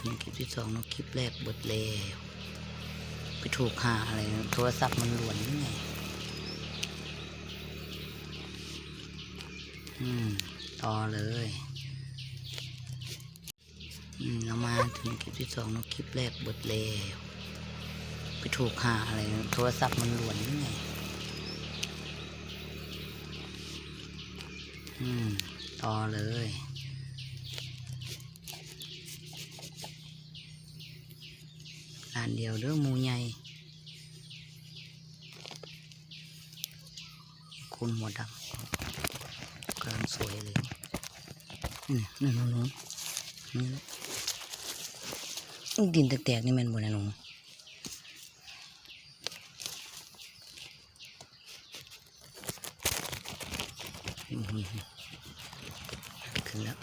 ถึงคลิปที่สองเนอะคลิปแรกบดแล้วไปถูกหาอะไรโทรศัพท์มันหลวนยังไงอืมต่อเลยอืมเรามาถึงคลิปที่สองเนอะคลิปแรกบดแล้วไปถูกหาอะไรโทรศัพท์มันหลวนยังไงอืมต่อเลยานเดียวเด้อหมูใหญ่คุณหมดดำกำลังสวยเลยนี่นี่น้องนนี่แหละดินแตกๆนี่มันบนนะน้องขึ้นแล้ว